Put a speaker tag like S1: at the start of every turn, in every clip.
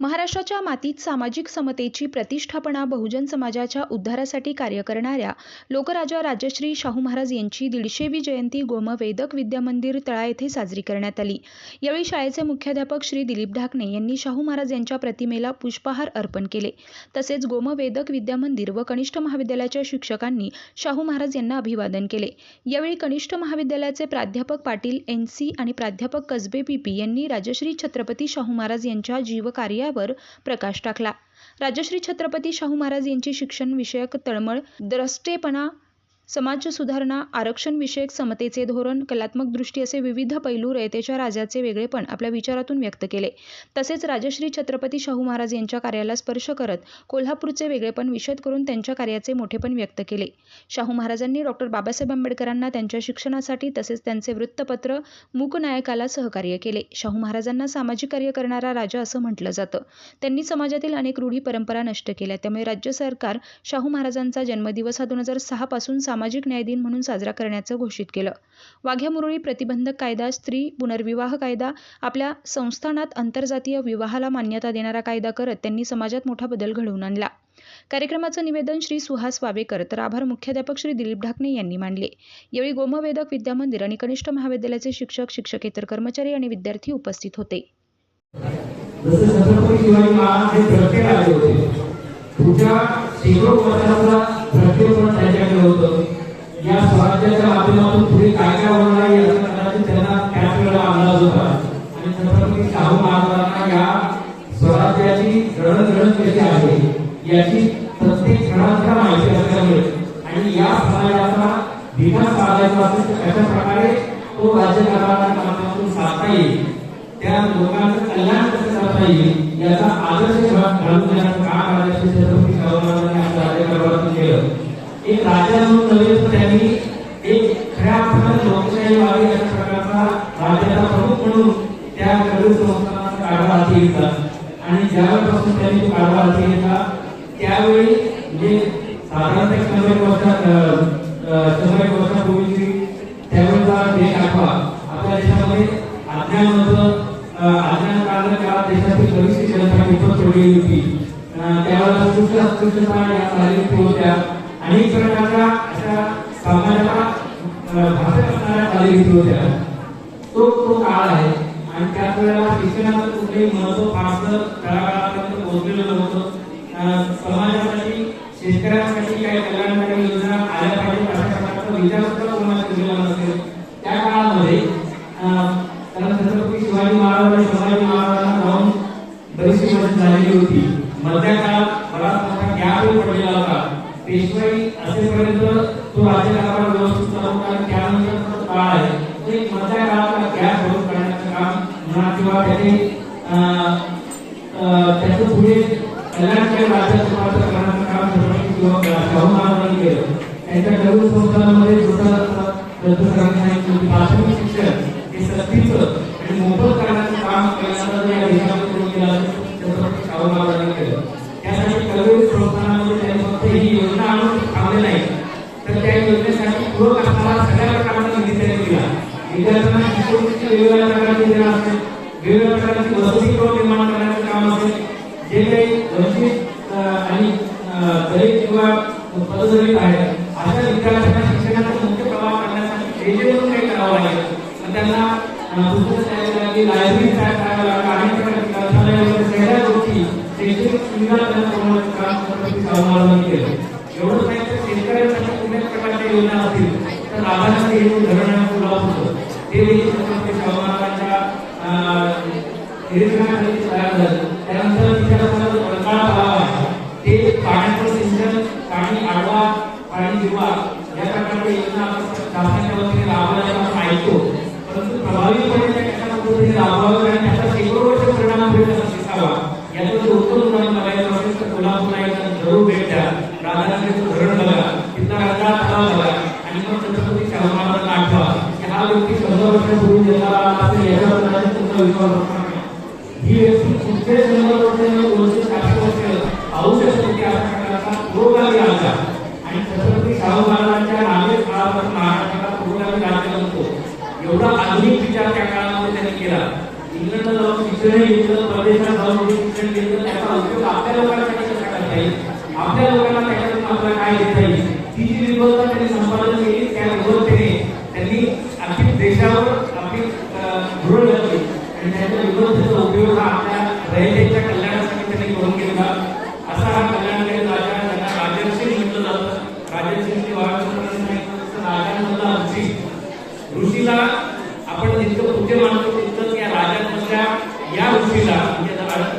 S1: महाराष्ट्राच्या मातीत सामाजिक समतेची प्रतिष्ठापना बहुजन समाजाच्या उद्धारासाठी कार्य करणाऱ्या लोकराजा राजश्री शाहू महाराज यांची दीडशेवी जयंती गोमवेदक विद्यामंदिर तळा येथे साजरी करण्यात आली. यावेळी शाळेचे मुख्याध्यापक श्री दिलीप ढाकणे यांनी शाहू महाराज यांच्या प्रतिमेला पुष्पहार अर्पण केले. तसेच गोमवेदक विद्यामंदिर व कनिष्ठ महाविद्यालयाच्या शिक्षकांनी शाहू महाराज यांना अभिवादन केले. यावेळी कनिष्ठ महाविद्यालयाचे प्राध्यापक पाटील एन सी आणि प्राध्यापक कसबे पीपी यांनी राजश्री छत्रपती शाहू महाराज यांच्या जीवकार्यावर प्रकाश टाकला. राजश्री छत्रपती शाहू महाराज यांची शिक्षण विषयक तळमळ द्रष्टेपणा समाज सुधारणा आरक्षण विषयक समतेचे धोरण कलात्मक दृष्टी असे विविध पैलू रयतेच्या राजाचे वेगळेपण आपल्या विचारातून व्यक्त केले. तसेच राजश्री छत्रपती शाहू महाराज यांच्या कार्याला स्पर्श करत कोल्हापूरचे वेगळेपण विशद करून त्यांच्या कार्याचे मोठेपण व्यक्त केले. शाहू महाराजांनी डॉक्टर बाबासाहेब आंबेडकरांना त्यांच्या शिक्षणासाठी तसेच त्यांचे वृत्तपत्र मूकनायकाला सहकार्य केले. शाहू महाराजांना सामाजिक कार्य करणारा राजा असं म्हटलं जातं. त्यांनी समाजातील अनेक रूढी परंपरा नष्ट केल्या. त्यामुळे राज्य सरकार शाहू महाराजांचा जन्मदिवस हा दोन हजार सहापासून सामाजिक न्याय दिन म्हणून साजरा करण्याचं घोषित केलं. वाघ्यामुरळी प्रतिबंधक कायदा स्त्री पुनर्विवाह कायदा आपल्या संस्थानात आंतरजातीय विवाहाला मान्यता देणारा कायदा करत त्यांनी समाजात मोठा बदल घडवून आणला. कार्यक्रमाचं निवेदन श्री सुहास वावेकर तर आभार मुख्याध्यापक श्री दिलीप ढाकणे यांनी मानले. यावेळी गोमवेदक विद्या मंदिर आणि कनिष्ठ महाविद्यालयाचे शिक्षक शिक्षकेतर कर्मचारी आणि विद्यार्थी उपस्थित होते.
S2: छत्रपती शिवाजी महाराज हे प्रत्येक आले होते पुढच्या शेकडो वर्षाचा प्रत्येक त्यांच्याकडे होतं. या स्वराज्याच्या माध्यमातून पुढे काय काय होणार आहे याचा कदाचित त्यांना त्याच वेळेला अंदाज होता. आणि छत्रपती शाहू महाराजांना या स्वराज्याची जडणघडण कशी आहे याची प्रत्येक क्षणाच्या माहिती असल्यामुळे आणि या समाजाचा विकास साधायचा असेल तर कशा प्रकारे तो राज्यकारणाच्या माध्यमातून साधता येईल त्या लोकांचं कल्याण कसं करता येईल याचा आदर्श घालून देण्याचं काम राजश्री छत्रपती शाहू महाराजांनी प्रवर्तन केलं. एक राजा म्हणून नव्हे तर त्यांनी एक खऱ्या अर्थाने लोकशाहीवादी अशा प्रकारचा राज्याचा प्रमुख म्हणून त्या गरीब संस्थानाचा कारभार हाती घेतला. आणि ज्यावेळेपासून त्यांनी तो कारभार हाती घेतला त्यावेळी म्हणजे साधारणतः शंभर एक वर्षात शंभर एक वर्षापूर्वीची त्यावेळेचा देश आठवा. आपल्या देशामध्ये अज्ञान होतं अज्ञान काळात देशातील बरीचशी जनता खूपच पडलेली होती. अं, त्यावेळेला सुष्ट अस्पृश्यता या चालीरीती होत्या अनेक प्रकारच्या अशा समाजाला अं, घातक असणाऱ्या चालीरीती होत्या तो तो काळ आहे. आणि त्याच वेळेला शिक्षणाचं कुठेही महत्त्व फारसं तळागाळापर्यंत पोहोचलेलं नव्हतं. समाजासाठी शेतकऱ्यांसाठी काही कल्याणकारी योजना आल्या पाहिजे अशा प्रकारचा विचार सुद्धा कोणाला केलेला नसेल. त्या काळामध्ये अं, कारण छत्रपती शिवाजी महाराज आणि संभाजी महाराजांना जाऊन बरीचशी वर्ष झालेली होती. मधल्या काळात बराच मोठा गॅप पडलेला होता. पेशवाई असेपर्यंत तो राज्यकारभार व्यवस्थित चालू होता त्यानंतर काळ आहे. ते मधल्या काळातला गॅप भरून काढण्याचं काम म्हणा किंवा त्याचे त्याचं पुढे कल्याणकारी करण्याचं काम शाहू महाराजांनी केलं. त्यांच्या गरुड संस्थानामध्ये प्राथमिक शिक्षण हे सक्तीचं आणि मोफत करण्याचं काम पहिल्यांदा या देशामध्ये केलं छत्रपती शाहू महाराज योजनेसाठी असणारा सगळ्या प्रकारचा निधी त्यांनी दिला विद्यार्थ्यांना शिष्यवृत्ती वेगवेगळ्या प्रकारची देणं असेल वेगवेगळ्या प्रकारची वसतिगृह निर्माण करण्याचं काम असेल जे काही वंचित आणि दलित किंवा पददलित आहेत अशा विद्यार्थ्यांना शिक्षणाचा मुख्य प्रवाह करण्यासाठी रेल्वेवरून काही करावं लागेल आणि त्यांना अं, पुस्तकं तयार लागली लायब्ररी तयार करायला अनेक ग्रंथालय वगैरे सगळ्या गोष्टी शैक्षणिक सुविधा काम केलं एवढंच नाही तर शेतकऱ्यांसाठी प्रकारच्या योजना धरण पुलाव होतं ते देखील छत्रपती महाराजांच्या निरीक्षणाखाली तयार झालं. त्यानंतर तिच्याला परत बंगाळ तलाव आहे ते पाण्याचं सिंचन पाणी आडवा पाणी जिरवा या प्रकारच्या योजना शासनाच्या वतीने ऐकतो. परंतु प्रभावीपणे त्याच्या कशा राबवाव्या शंभर वर्ष पूर्वी जन्माला आला असेल याच्यावर कदाचित तुमचा विश्वास बसणार नाही ही व्यक्ती कुठे शंभर वर्ष दोनशे सातशे वर्ष औषध होती अशा प्रकारचा पुरोगामी राजा आणि छत्रपती शाहू महाराजांच्या नावे काळापासून महाराष्ट्राला पुरोगामी राजा म्हणतो एवढा आधुनिक विचार त्या काळामध्ये त्यांनी केला इंग्लंडला जाऊन शिक्षण घेतलं परदेशात जाऊन शिक्षण घेतलं त्याचा उपयोग आपल्या लोकांना कशाचा करता येईल आपल्या लोकांना त्याच्यातून आपल्याला काय घेता येईल? ती जी निर्बलता त्यांनी संपादन केली त्या निर्बलतेने त्यांनी अख्खी देशावर आपली अं, घातली. आणि त्याच्या विभवतेचा उपयोग हा आपल्या रयतेच्या कल्याणासाठी त्यांनी करून घेतला. असा हा कल्याणकारी म्हणजे राजा त्यांना राजर्षी म्हटलं जातं. राजर्षी म्हणजे श्री राजांमधला ऋषी ऋषीला आपण जितकं पूज्य मानतो तितकंच या राजांमधल्या या ऋषीला म्हणजे
S3: राजा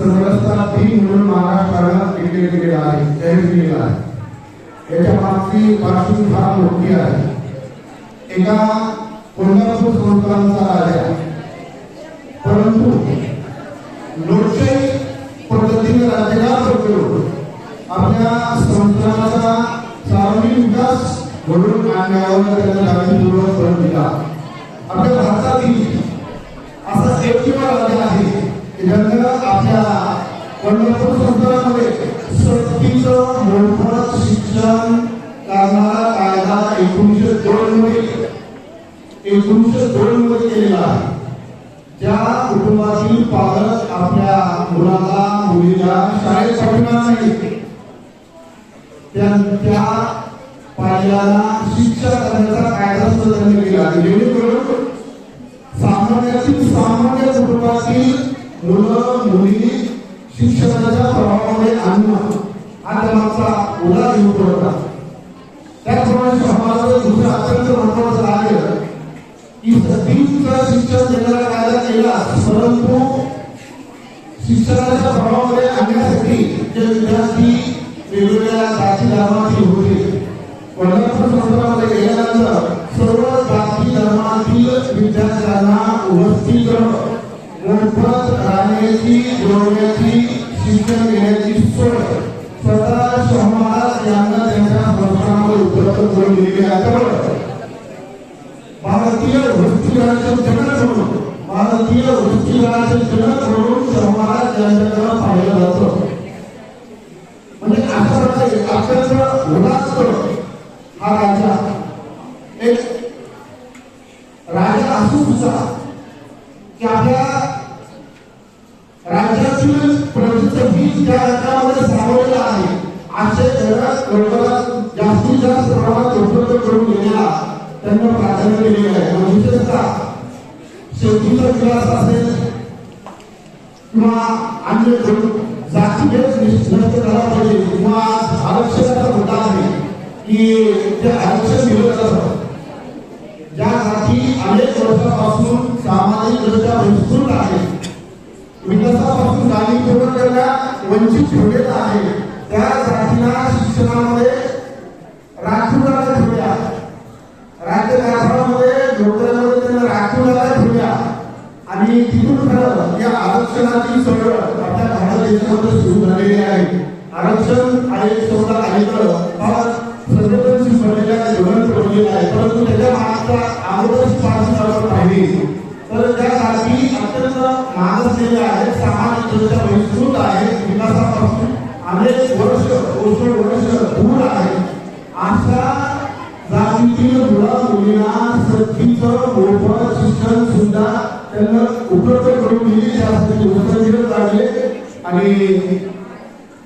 S3: समरसता तीन म्हणून महाराष्ट्राला डिक्लेअर केलेला आहे जाहीर केलेला आहे. याच्या मागची पार्श्वभूमी फार मोठी आहे. एका कोल्हापूर संस्थांचा राजा. परंतु लोकशाही पद्धतीने राज्यकारभार करून आपल्या संस्थानाचा सार्वजनिक विकास घडून आणण्यावर त्यांना जाणीवपूर्वक भर दिला आपल्या भारतातील असा एक किंवा राजा आहे की ज्यानं आपल्या कोल्हापूर संस्थानामध्ये सक्तीचं मोफत शिक्षण करणारा कायदा एकोणीसशे दोन मध्ये एकोणीसशे दोन मध्ये केलेला आहे. कुटुंबातील पालक आपल्या मुलाला मुलीला शाळेत पाठवणार नाही त्या पाल्याला शिक्षा करण्याचा कायदा सुद्धा केला जेणेकरून सामान्यातील सामान्य कुटुंबातील मुलं मुली शिक्षणाच्या प्रभावामध्ये आणणं हा त्यामागचा उडा हेतू होता त्याचप्रमाणे समाजाचं दुसरं अत्यंत महत्वाचं कार्य की सतीचं शिक्षण देणारा कायदा केला परंतु शिक्षणाच्या प्रभावामध्ये आणण्यासाठी जे विद्यार्थी वेगवेगळ्या जाती धर्माची होते. कोल्हापूर संस्थानामध्ये गेल्यानंतर सर्व जाती धर्मातील विद्यार्थ्यांना उपस्थित करणं मोफत राहण्याची जेवण्याची शिक्षण घेण्याची सोय. स्वतः शाहू महाराज यांना त्यांच्या संस्थानामध्ये उपलब्ध करून दिलेली आहे. भारतीय वृत्तीगराचे जनक म्हणून भारतीय वृत्तीगराचे जनक म्हणून समाज यांच्याकडे पाहिलं जातं. म्हणजे अशा प्रकारे आपल्याला दिलेलं आहे शेतीचा विकास असेल किंवा अन्य जातीभेद नष्ट झाला पाहिजे. किंवा आरक्षणाचा मुद्दा आहे की ते आरक्षण दिलं जातं. ज्या जाती अनेक वर्षापासून सामाजिकदृष्ट्या विस्तृत आहे. विकासापासून जाणीवपूर्वक त्यांना वंचित ठेवलेलं आहे. त्या जातीला शिक्षणामध्ये राखून ठेवल्या राज्यकारभारामध्ये नोकऱ्यामध्ये त्यांना राखून आणि तिथून खरं या आरक्षणाची चळवळ आपल्या भारत देशामध्ये सुरू झालेली आहे. आरक्षण हा एक शब्द फार संवेदनशील धोरण ठेवलेलं आहे. परंतु त्याच्या मागचा अगोदरपासून आपण तर त्यासाठी अत्यंत आहेत आहेत विकासापासून अनेक वर्ष वर्ष वर्ष दूर आहे. अशा जातीतील मुला मुलींना सक्तीचं मोफत शिक्षण सुद्धा त्यांना उपलब्ध करून दिली. त्यासाठी उत्तर लागले. आणि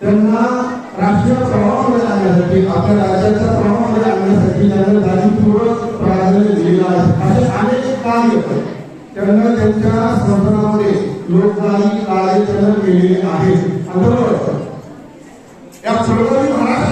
S3: त्यांना राष्ट्रीय प्रभावामध्ये आणण्यासाठी आपल्या राज्याच्या प्रभावामध्ये आणण्यासाठी त्यांना जाणीवपूर्वक प्राधान्य दिलेलं आहे. असे अनेक कार्य त्यांना त्यांच्या संस्थानामध्ये लोकशाही त्यांना केलेले आहे. अंतर्गत या महाराष्ट्र